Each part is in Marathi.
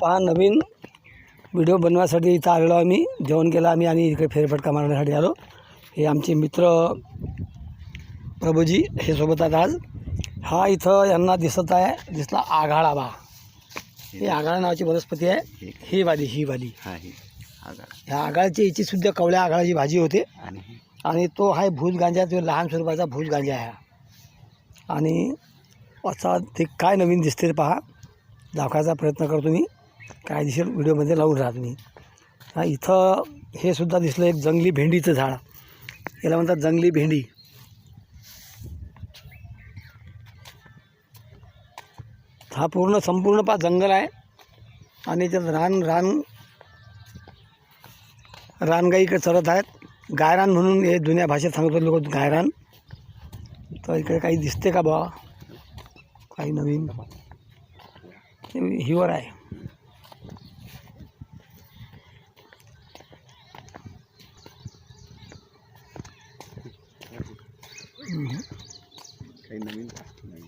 पहा नवीन व्हिडिओ बनवासाठी इथं आलेलो आम्ही. जेवण केलं आम्ही आणि इकडे फेरफटका मारण्यासाठी आलो. हे आमचे मित्र प्रभूजी हे सोबत आहेत आज. हा इथं यांना दिसत आहे दिसला आघाडा बा. ही आघाडा नावाची वनस्पती आहे. ही. वाली ही वाली. ह्या आघाडची याची सुद्धा कवळ्या आघाडाची भाजी होते. आणि तो आहे भूज गांजा तो लहान स्वरूपाचा भूज गांजा आहे आणि असा ते काय नवीन दिसते पहा. दाखवायचा प्रयत्न करतो मी. कायदेशीर व्हिडिओमध्ये लावून राहत मी. हा इथं हे सुद्धा दिसलं एक जंगली भेंडीचं झाड. याला म्हणतात जंगली भेंडी. हा पूर्ण संपूर्ण पा जंगल आहे. आणि त्यात रान रान रानगाई इकडे चरत आहेत. गायरान म्हणून हे जुन्या भाषेत सांगतो लोक गायरान. तर इकडे काही दिसते का बा काही नवीन? हिवर आहे. काही नवीन नवीन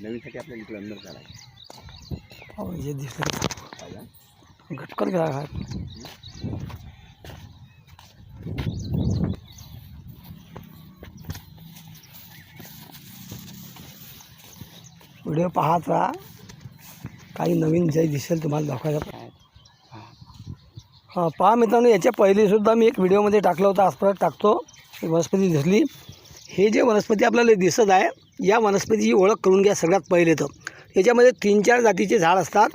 नवीनसाठी आपल्याला इकडे अंदर काढायचं हो, दिसलं. गेला हा व्हिडिओ पाहत राहा. काही नवीन जे दिसेल तुम्हाला दाखवायचा हा हां पहा मित्रांनो याच्या पहिलेसुद्धा मी एक व्हिडिओमध्ये टाकला होता आज परत टाकतो. वनस्पती दिसली. हे जे वनस्पती आपल्याला दिसत आहे या वनस्पतीची ओळख करून घ्या सगळ्यात पहिले तर. याच्यामध्ये तीन चार जातीचे झाड असतात.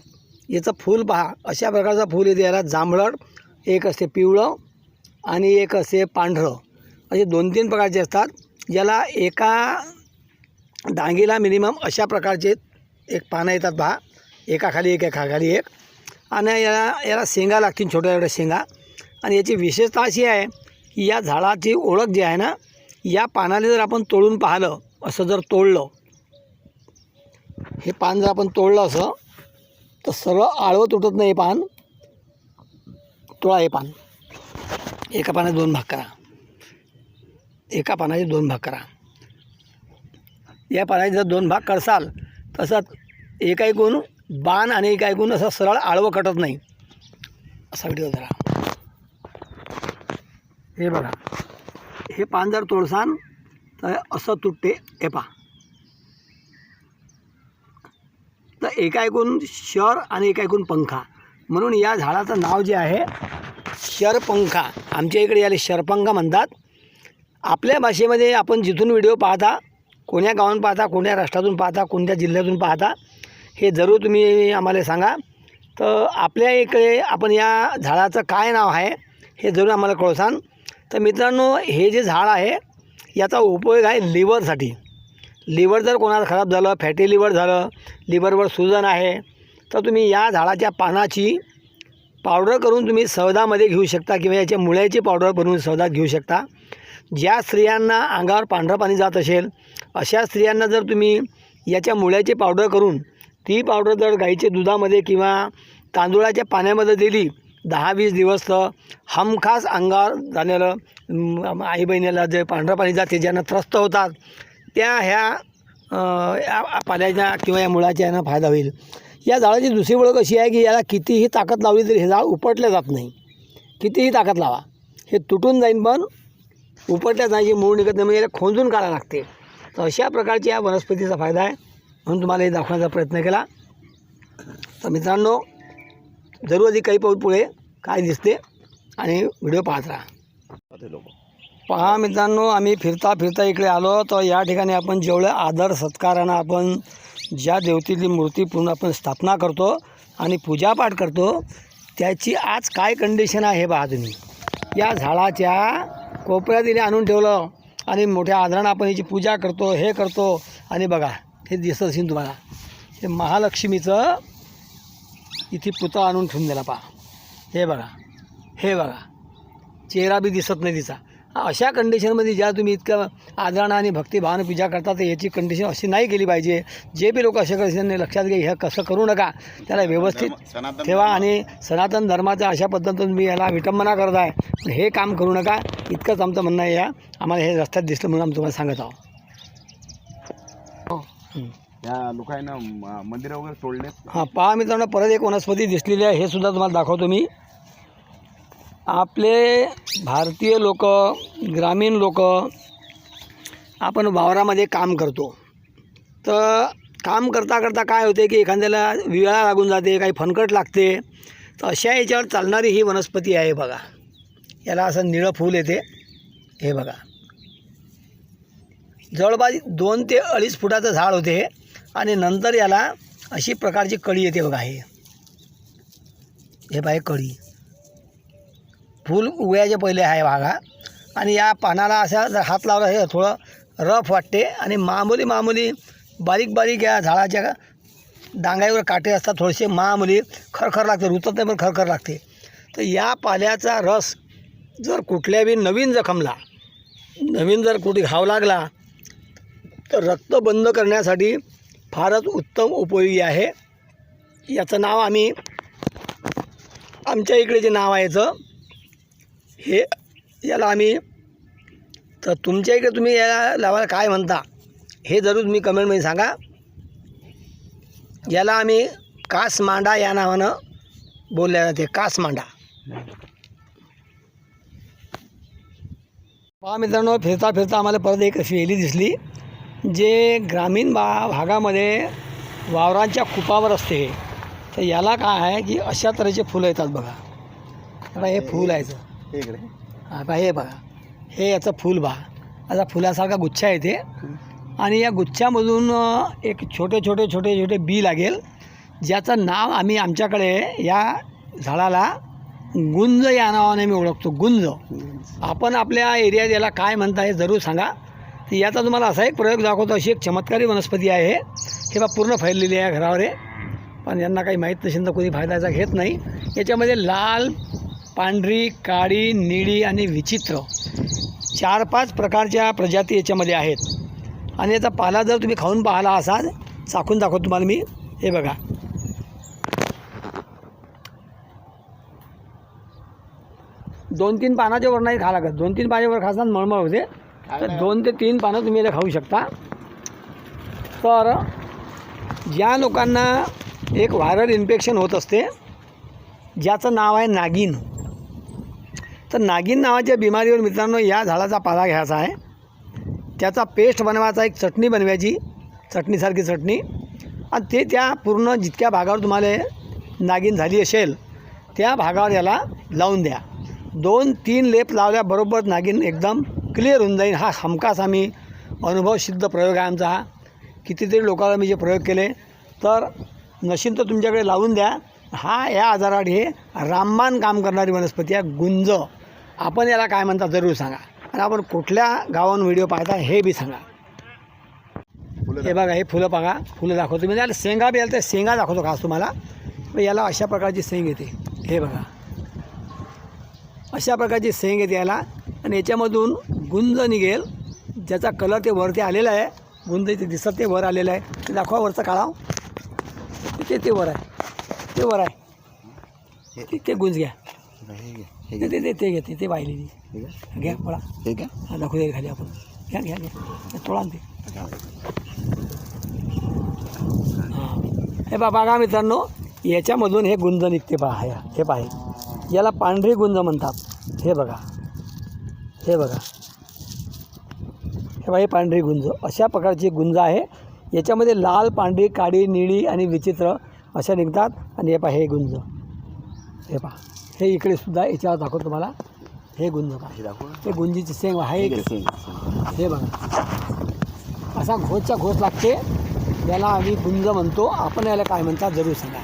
याचं फूल पहा अशा प्रकारचं फूल येते. याला जांभळट एक असते पिवळं आणि एक असते पांढरं. असे दोन तीन प्रकारचे असतात. याला एका डांगीला मिनिमम अशा प्रकारचे एक पानं येतात पहा. एकाखाली एक एकाखाली एक. आणि याला याला शेंगा लागतील छोट्या छोट्या शेंगा. आणि याची विशेषता अशी आहे की या झाडाची ओळख जी आहे ना या पानाला जर आपण तोडून पाहिलं असं जर तोडलं हे पान जर आपण तोडलं असं तर सरळ आळवं तुटत नाही हे पान. तोळा हे पान. एका पानाचे दोन भाग करा. एका पानाचे दोन भाग करा. या पानाचे जर दोन भाग करसाल तसं एक कोण बाण आणि एक ऐकून असं सरळ आळवं कटत नाही. असा व्हिडिओ जरा. हे बघा. हे पान जर तोडसान तर असं तुटते. हे पा तर एका ऐकून शर आणि एका ऐकून पंखा. म्हणून या झाडाचं नाव जे आहे शरपंखा. आमच्या इकडे याला शरपंखा म्हणतात. आपल्या भाषेमध्ये आपण जिथून व्हिडिओ पाहता कोण्या गावातून पाहता कोण्या राष्ट्रातून पाहता कोणत्या जिल्ह्यातून पाहता हे जरूर तुम्ही आम्हाला सांगा. तर आपल्या इकडे आपण या झाडाचं काय नाव आहे हे जरूर आम्हाला कळसान तर मित्रांनो हे जे झाड आहे याचा उपयोग आहे लिव्हरसाठी. लिव्हर जर कोणाला खराब झालं फॅटी लिव्हर झालं लिव्हरवर सुजन आहे तर तुम्ही या झाडाच्या पानाची पावडर करून तुम्ही सौदामध्ये घेऊ शकता किंवा याच्या मुळ्याची पावडर बनवून सौदात घेऊ शकता. ज्या स्त्रियांना अंगावर पांढरं पाणी जात असेल अशा स्त्रियांना जर तुम्ही याच्या मुळ्याची पावडर करून ती पावडर जर गाईच्या दुधामध्ये किंवा तांदुळाच्या पाण्यामध्ये दिली दहा वीस दिवस तर हमखास अंगावर जाण्याला आई बहिणीला जे पांढरं पाणी जाते ज्यांना त्रस्त होतात त्या ह्या या पाण्याच्या किंवा या मुळाच्या यांना फायदा होईल. या झाडाची दुसरी ओळख अशी आहे की याला कितीही ताकद लावली तरी हे झाड उपटलं जात नाही. कितीही ताकद लावा. हे तुटून जाईन पण उपटल्या जायची मूळ निघत नाही म्हणजे याला खोंजून काढावं लागते. तर अशा प्रकारच्या या वनस्पतीचा फायदा आहे. म्हणून तुम्हाला हे दाखवण्याचा प्रयत्न केला. तर मित्रांनो जरूर आधी काही पाऊल पुढे काय दिसते आणि व्हिडिओ पाहत राहा. पहा मित्रांनो आम्ही फिरता फिरता इकडे आलो. तर या ठिकाणी आपण जेवढं आदर सत्कारानं आपण ज्या देवतेची मूर्ती पूर्ण आपण स्थापना करतो आणि पूजापाठ करतो त्याची आज काय कंडिशन आहे हे पहा तुम्ही. या झाडाच्या कोपऱ्यात तिने आणून ठेवलं आणि मोठ्या आदरानं आपण याची पूजा करतो हे करतो आणि बघा. हे दिसत असेल तुम्हाला. हे महालक्ष्मीचं इथे पुतळा आणून ठेवून दिला पहा. हे बघा हे बघा. चेहरा बी दिसत नाही तिचा. अशा कंडिशनमध्ये ज्या तुम्ही इतकं आदरानं आणि भक्तिभावानं पूजा करता तर याची कंडिशन अशी नाही केली पाहिजे. जे बी लोक अशा कंडिशन लक्षात घ्या हे कसं करू नका. त्याला व्यवस्थित ठेवा आणि सनातन धर्माच्या अशा पद्धतीने तुम्ही याला विटंबना करत आहे पण हे काम करू नका. इतकंच आमचं म्हणणं आहे या. आम्हाला हे रस्त्यात दिसलं म्हणून आम्ही तुम्हाला सांगत आहोत. या लोकांना मंदिरं वगैरे तोडलेत. हां पहा मित्रांनो परत एक वनस्पती दिसलेली आहे हे सुद्धा तुम्हाला दाखवतो मी. आपले भारतीय लोक ग्रामीण लोक आपण वावरामध्ये काम करतो. तर काम करता करता काय होते की एखाद्याला विळा लागून जाते काही फनकट लागते तर अशा याच्यावर चालणारी ही वनस्पती आहे बघा. याला असं निळं फूल येते हे बघा. जवळपास दोन ते अडीच फुटाचं झाड होते आणि नंतर याला अशी प्रकारची कळी येते बघा हे. हे पाहे कळी. फूल उगवायच्या पहिले आहे भागा आणि या पानाला असा जर हात लावला हे थोडं रफ वाटते आणि मामुली मामुली बारीक बारीक या झाडाच्या डांगाईवर काटे असतात थोडेसे मामुली खरखर लागते रुचत नाही पण खरखर लागते. तर या पाल्याचा रस जर कुठल्या बी नवीन जखमला नवीन जर कुठे घाव लागला तर रक्त बंद करण्यासाठी फारच उत्तम उपयोगी आहे. याचं नाव आम्ही आमच्या इकडे जे नाव आहे याचं हे याला आम्ही तर तुमच्या इकडे तुम्ही याला लावायला काय म्हणता हे जरूर तुम्ही कमेंटमध्ये सांगा. याला आम्ही कास मांडा या नावानं बोलल्या जाते कास मांडा. पहा मित्रांनो फिरता फिरता आम्हाला परत एक अशी वेली दिसली. जे ग्रामीण बा भागामध्ये वावरांच्या कुपावर असते तर याला काय आहे की अशा तऱ्हेचे फुलं येतात बघा. बघा हे फूल आहे याचं. हे इकडे बघा. हे याचं फूल बा. असा फुलासारखा गुच्छा येते. आणि या गुच्छामधून एक छोटे छोटे छोटे छोटे बी लागेल. ज्याचं नाव आम्ही आमच्याकडे या झाडाला गुंज या नावाने मी ओळखतो. गुंज. आपण आपल्या एरियात याला काय म्हणता हे जरूर सांगा. याचा तुम्हाला असा एक प्रयोग दाखवतो अशी एक चमत्कारी वनस्पती आहे. हे बा पूर्ण फैललेली आहे घरावर आहे पण यांना काही माहीत नसेल तर कोणी फायदा याचा घेत नाही. याच्यामध्ये लाल पांढरी काळी निळी आणि विचित्र चार पाच प्रकारच्या प्रजाती याच्यामध्ये आहेत. आणि याचा पाला जर तुम्ही खाऊन पाहिला असाल चाखून दाखवतो तुम्हाला मी. हे बघा. दोन तीन पानाच्या वर नाही खा लागत. दोन तीन पानाच्या खासदार मळमळ होते. तर दोन ते तीन पानं तुम्ही याला खाऊ शकता. तर ज्या लोकांना एक व्हायरल इन्फेक्शन होत असते ज्याचं नाव आहे नागिन तर नागिन नावाच्या बिमारीवर मित्रांनो या झाडाचा पाला घ्यायचा आहे. त्याचा पेस्ट बनवायचा एक चटणी बनवायची चटणीसारखी चटणी. आणि ते त्या पूर्ण जितक्या भागावर तुम्हाला नागिन झाली असेल त्या भागावर याला लावून द्या. दोन तीन लेप लावल्याबरोबर नागिन एकदम क्लिअर होऊन जाईल हा हमखास आम्ही अनुभवसिद्ध प्रयोग आहे आमचा हा. कितीतरी लोकांना मी जे प्रयोग केले. तर नशीन तर तुमच्याकडे लावून द्या. हा या आजारावर हे रामबाण काम करणारी वनस्पती आहे गुंज. आपण याला काय म्हणता जरूर सांगा. आणि आपण कुठल्या गावाहून व्हिडिओ पाहता हे बी सांगा. हे बघा हे फुलं बघा. फुलं दाखवतो. मी याला शेंगा बी याला तर शेंगा दाखवतो खास तुम्हाला. मग याला अशा प्रकारची शेंग येते. हे बघा. अशा प्रकारची शेंग येते याला. आणि याच्यामधून गुंज निघेल. ज्याचा कलर ते वरती आलेला आहे. गुंज ते दिसत ते वर आलेलं आहे. ते दाखवा वरचं काढाव ते ते वर आहे. ते वर आहे. ते गुंज घ्या. ते ते- ते ते घेते ते वाहिलेली. घ्या. पळा. घ्या. हा दाखवू दे खाली आपण. घ्या घ्या घ्या. तोळा ते. हां. हे बा बघा मित्रांनो याच्यामधून हे गुंज निघते पहा. हे हे पाहे. याला पांढरी गुंज म्हणतात. हे बघा. हे बघा. हे बघा हे पांढरी गुंज. अशा प्रकारची गुंज आहे. याच्यामध्ये लाल पांढरी काळी निळी आणि विचित्र अशा निघतात. आणि हे पहा हे गुंज. हे पहा. हे इकडे सुद्धा याच्यावर दाखवतो तुम्हाला. हे गुंज पहा. हे दाखव? ते गुंजीची शेंग आहे. हे. हे बघा. असा घोसचा घोस लागते. याला आम्ही गुंज म्हणतो. आपण याला काय म्हणतात जरूर सांगा.